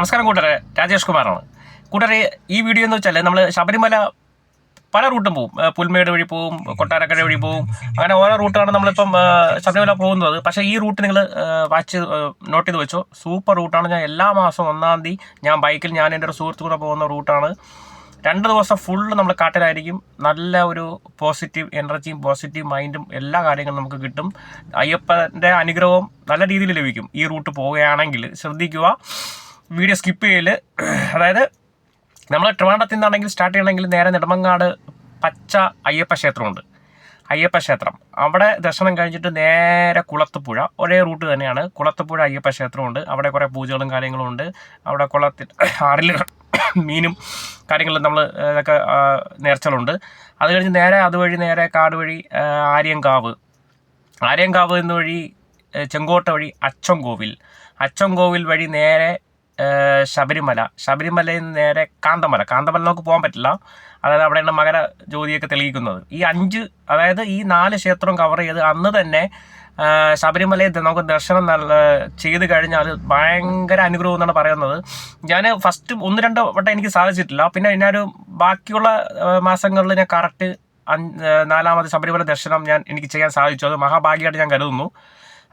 നമസ്കാരം കൂട്ടരെ രാജേഷ് കുമാറാണ്. കൂട്ടരെ ഈ വീഡിയോ എന്ന് വെച്ചാൽ നമ്മൾ ശബരിമല പല റൂട്ടും പോവും. പുൽമേട് വഴി പോവും കൊട്ടാരക്കര വഴി പോവും. അങ്ങനെ ഓരോ റൂട്ടാണ് നമ്മളിപ്പം ശബരിമല പോകുന്നത്. പക്ഷേ ഈ റൂട്ട് നിങ്ങൾ വാച്ച് നോട്ട് ചെയ്ത് വെച്ചോ. സൂപ്പർ റൂട്ടാണ്. ഞാൻ എല്ലാ മാസവും ഒന്നാം തീയതി ഞാൻ ബൈക്കിൽ ഞാൻ എന്റെ ഒരു സുഹൃത്തു കൂടെ പോകുന്ന റൂട്ടാണ്. രണ്ട് ദിവസം ഫുള്ള് നമ്മൾ കാട്ടിലായിരിക്കും. നല്ല ഒരു പോസിറ്റീവ് എനർജിയും പോസിറ്റീവ് മൈൻഡും എല്ലാ കാര്യങ്ങളും നമുക്ക് കിട്ടും. അയ്യപ്പന്റെ അനുഗ്രഹവും നല്ല രീതിയിൽ ലഭിക്കും ഈ റൂട്ട് പോവുകയാണെങ്കിൽ. ശ്രദ്ധിക്കുക. വീഡിയോ സ്കിപ്പ് ചെയ്യൽ. അതായത് നമ്മൾ ട്രിവാണ്ടത്തിൽ നിന്നാണെങ്കിൽ സ്റ്റാർട്ട് ചെയ്യണമെങ്കിൽ നേരെ നെടുമങ്ങാട് പച്ച അയ്യപ്പ ക്ഷേത്രമുണ്ട്. അയ്യപ്പ ക്ഷേത്രം. അവിടെ ദർശനം കഴിഞ്ഞിട്ട് നേരെ കുളത്തുപുഴ. ഒരേ റൂട്ട് തന്നെയാണ്. കുളത്തുപുഴ അയ്യപ്പ ക്ഷേത്രമുണ്ട്. അവിടെ കുറേ പൂജകളും കാര്യങ്ങളും ഉണ്ട്. അവിടെ കുളത്തിൽ ആറിൽ മീനും കാര്യങ്ങളും നമ്മൾ ഇതൊക്കെ നേർച്ചകളുണ്ട്. അത് കഴിഞ്ഞ് നേരെ അതുവഴി നേരെ കാട് വഴി ആര്യങ്കാവ്. ആര്യങ്കാവ് എന്ന വഴി ചെങ്കോട്ട വഴി അച്ചൻകോവിൽ. അച്ചൻകോവിൽ വഴി നേരെ ശബരിമല. ശബരിമലയിൽ നിന്ന് നേരെ കാന്തമല. കാന്തമല നമുക്ക് പോകാൻ പറ്റില്ല. അതായത് അവിടെയാണ് മകര ജ്യോതിയൊക്കെ തെളിയിക്കുന്നത്. ഈ അഞ്ച് അതായത് ഈ നാല് ക്ഷേത്രം കവർ ചെയ്ത് അന്ന് തന്നെ ശബരിമലയിൽ നമുക്ക് ദർശനം നല്ല ചെയ്ത് കഴിഞ്ഞാൽ ഭയങ്കര അനുഗ്രഹം എന്നാണ് പറയുന്നത്. ഞാൻ ഫസ്റ്റ് ഒന്ന് രണ്ട് വട്ടം എനിക്ക് സാധിച്ചിട്ടില്ല. പിന്നെ ഞാനൊരു ബാക്കിയുള്ള മാസങ്ങളിൽ ഞാൻ കറക്റ്റ് നാലാമത് ശബരിമല ദർശനം ഞാൻ എനിക്ക് ചെയ്യാൻ സാധിച്ചു. അത് മഹാഭാഗ്യമായിട്ട് ഞാൻ കരുതുന്നു.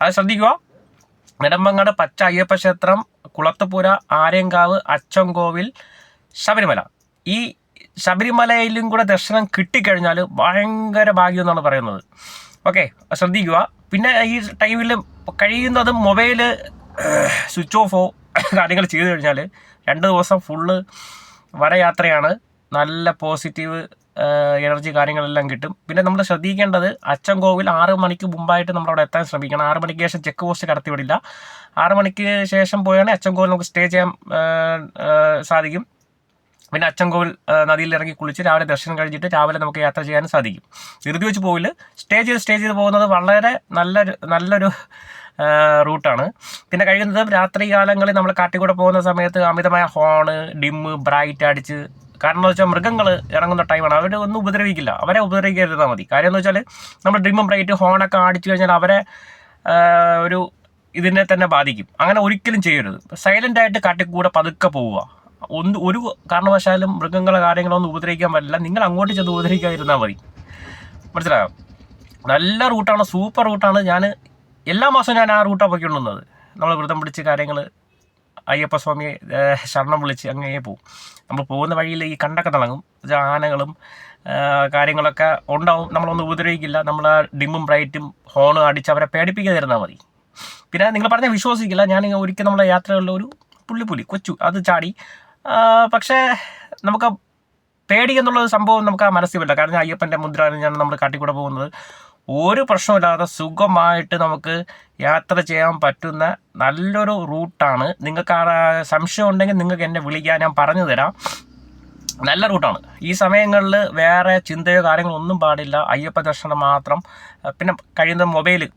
അത് ശ്രദ്ധിക്കുക. നെടുമ്പങ്ങാട് പച്ച അയ്യപ്പ ക്ഷേത്രം കുളത്തുപുര ആര്യങ്കാവ് അച്ചൻകോവിൽ ശബരിമല. ഈ ശബരിമലയിലും കൂടെ ദർശനം കിട്ടിക്കഴിഞ്ഞാൽ ഭയങ്കര ഭാഗ്യം എന്നാണ് പറയുന്നത്. ഓക്കെ ശ്രദ്ധിക്കുക. പിന്നെ ഈ ടൈമിൽ കഴിയുന്നതും മൊബൈൽ സ്വിച്ച് ഓഫോ കാര്യങ്ങൾ ചെയ്തു കഴിഞ്ഞാൽ രണ്ട് ദിവസം ഫുള്ള് വരയാത്രയാണ്. നല്ല പോസിറ്റീവ് എനർജി കാര്യങ്ങളെല്ലാം കിട്ടും. പിന്നെ നമ്മൾ ശ്രദ്ധിക്കേണ്ടത് അച്ചൻകോവിൽ ആറ് മണിക്ക് മുമ്പായിട്ട് നമ്മൾ അവിടെ എത്താൻ ശ്രമിക്കണം. ആറ് മണിക്ക് ശേഷം ചെക്ക് പോസ്റ്റ് കടത്തിവിടില്ല. ആറ് മണിക്ക് ശേഷം പോയാണ് അച്ചൻകോവിൽ നമുക്ക് സ്റ്റേ ചെയ്യാൻ സാധിക്കും. പിന്നെ അച്ചൻകോവിൽ നദിയിൽ ഇറങ്ങി കുളിച്ച് രാവിലെ ദർശനം കഴിഞ്ഞിട്ട് രാവിലെ നമുക്ക് യാത്ര ചെയ്യാനും സാധിക്കും. ധൃതി വെച്ച് പോവില്ല സ്റ്റേ ചെയ്ത് സ്റ്റേ ചെയ്ത് പോകുന്നത് വളരെ നല്ലൊരു നല്ലൊരു റൂട്ടാണ് പിന്നെ കഴിയുന്നതും രാത്രി കാലങ്ങളിൽ നമ്മൾ കാട്ടിക്കൂടെ പോകുന്ന സമയത്ത് അമിതമായ ഹോണ് ഡിമ്മ് ബ്രൈറ്റ് അടിച്ച് കാരണം എന്ന് വെച്ചാൽ മൃഗങ്ങൾ ഇറങ്ങുന്ന ടൈമാണ് അവരെ ഒന്നും ഉപദ്രവിക്കില്ല. അവരെ ഉപദ്രവിക്കരുതാൽ മതി. കാര്യം എന്ന് വെച്ചാൽ നമ്മൾ ഡിമ്മും ബ്രൈറ്റ് ഹോണൊക്കെ അടിച്ചു കഴിഞ്ഞാൽ അവരെ ഒരു ഇതിനെ തന്നെ ബാധിക്കും. അങ്ങനെ ഒരിക്കലും ചെയ്യരുത്. സൈലന്റ് ആയിട്ട് കാട്ടിക്കൂടെ പതുക്കെ പോവുക. ഒന്ന് ഒരു കാരണവശാലും മൃഗങ്ങളെ കാര്യങ്ങളൊന്നും ഉപദ്രവിക്കാൻ പറ്റില്ല നിങ്ങൾ അങ്ങോട്ട് ചെന്ന് ഉപദ്രവിക്കാതിരുന്നാൽ മതി. മനസ്സിലായോ? നല്ല റൂട്ടാണ് സൂപ്പർ റൂട്ടാണ് ഞാൻ എല്ലാ മാസവും ഞാൻ ആ റൂട്ടാണ് പൊയ്ക്കൊണ്ടുവന്നത് നമ്മൾ വ്രതം പിടിച്ച് കാര്യങ്ങൾ അയ്യപ്പസ്വാമിയെ ശരണം വിളിച്ച് അങ്ങേ പോവും. നമ്മൾ പോകുന്ന വഴിയിൽ ഈ കണ്ടൊക്കെ തിളങ്ങും. ആനകളും കാര്യങ്ങളൊക്കെ ഉണ്ടാവും. നമ്മളൊന്നും ഉപദ്രവിക്കില്ല. നമ്മൾ ഡിമ്മും ബ്രൈറ്റും ഹോണും അടിച്ച് അവരെ പേടിപ്പിക്കാതിരുന്നാൽ മതി. പിന്നെ നിങ്ങൾ പറഞ്ഞാൽ വിശ്വസിക്കില്ല. ഞാൻ ഒരിക്കൽ നമ്മളെ യാത്രകളിൽ ഒരു പുള്ളിപ്പുലി കൊച്ചു അത് ചാടി. പക്ഷേ നമുക്ക് പേടി എന്നുള്ള സംഭവം നമുക്ക് ആ മനസ്സിൽ കാരണം അയ്യപ്പന്റെ മുദ്രയാണ് നമ്മൾ കാട്ടിക്കൂടെ പോകുന്നത്. ഒരു പ്രശ്നമില്ലാതെ സുഖമായിട്ട് നമുക്ക് യാത്ര ചെയ്യാൻ പറ്റുന്ന നല്ലൊരു റൂട്ടാണ്. നിങ്ങൾക്ക് സംശയം ഉണ്ടെങ്കിൽ നിങ്ങൾക്ക് എന്നെ വിളിക്കാൻ ഞാൻ പറഞ്ഞു തരാം. നല്ല റൂട്ടാണ്. ഈ സമയങ്ങളിൽ വേറെ ചിന്തയോ കാര്യങ്ങളോ ഒന്നും പാടില്ല. അയ്യപ്പ ദർശനം മാത്രം. പിന്നെ കഴിയുന്ന മൊബൈൽ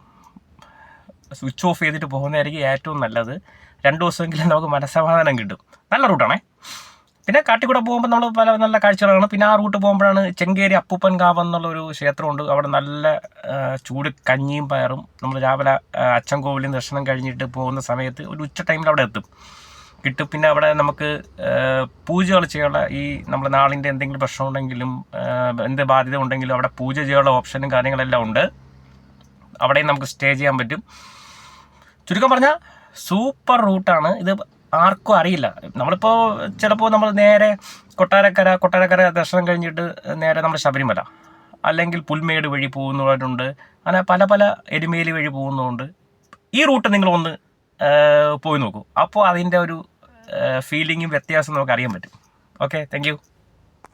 സ്വിച്ച് ഓഫ് ചെയ്തിട്ട് പോകുന്നതായിരിക്കും ഏറ്റവും നല്ലത്. രണ്ട് ദിവസമെങ്കിലും നമുക്ക് മനസ്സമാധാനം കിട്ടും. നല്ല റൂട്ടാണേ. പിന്നെ കാട്ടിക്കൂടെ പോകുമ്പോൾ നമ്മൾ പല നല്ല കാഴ്ചകളാണ്. പിന്നെ ആ റൂട്ട് പോകുമ്പോഴാണ് ചെങ്കേരി അപ്പൂപ്പൻ കാവ് എന്നുള്ളൊരു ക്ഷേത്രമുണ്ട്. അവിടെ നല്ല ചൂട് കഞ്ഞിയും പയറും. നമ്മൾ രാവിലെ അച്ഛൻ അച്ചൻകോവിലിൽ ദർശനം കഴിഞ്ഞിട്ട് പോകുന്ന സമയത്ത് ഒരു ഉച്ച ടൈമിൽ അവിടെ എത്തും. കിട്ടും. പിന്നെ അവിടെ നമുക്ക് പൂജകൾ ചെയ്യാനുള്ള ഈ നമ്മൾ നാളിന്റെ എന്തെങ്കിലും പ്രശ്നം ഉണ്ടെങ്കിലും എന്ത് ബാധ്യത ഉണ്ടെങ്കിലും അവിടെ പൂജ ചെയ്യാനുള്ള ഓപ്ഷനും കാര്യങ്ങളെല്ലാം ഉണ്ട്. അവിടെയും നമുക്ക് സ്റ്റേ ചെയ്യാൻ പറ്റും. ചുരുക്കം പറഞ്ഞാൽ സൂപ്പർ റൂട്ടാണ് ഇത് ആർക്കും അറിയില്ല. നമ്മളിപ്പോൾ ചിലപ്പോൾ നമ്മൾ നേരെ കൊട്ടാരക്കര കൊട്ടാരക്കര ദർശനം കഴിഞ്ഞിട്ട് നേരെ നമ്മൾ ശബരിമല അല്ലെങ്കിൽ പുൽമേട് വഴി പോകുന്നവരുണ്ട് അങ്ങനെ പല പല എരുമേലി വഴി പോകുന്നതുകൊണ്ട് ഈ റൂട്ട് നിങ്ങളൊന്ന് പോയി നോക്കൂ. അപ്പോൾ അതിന്റെ ഒരു ഫീലിങ്ങും വ്യത്യാസം നമുക്ക് അറിയാൻ പറ്റും. Okay thank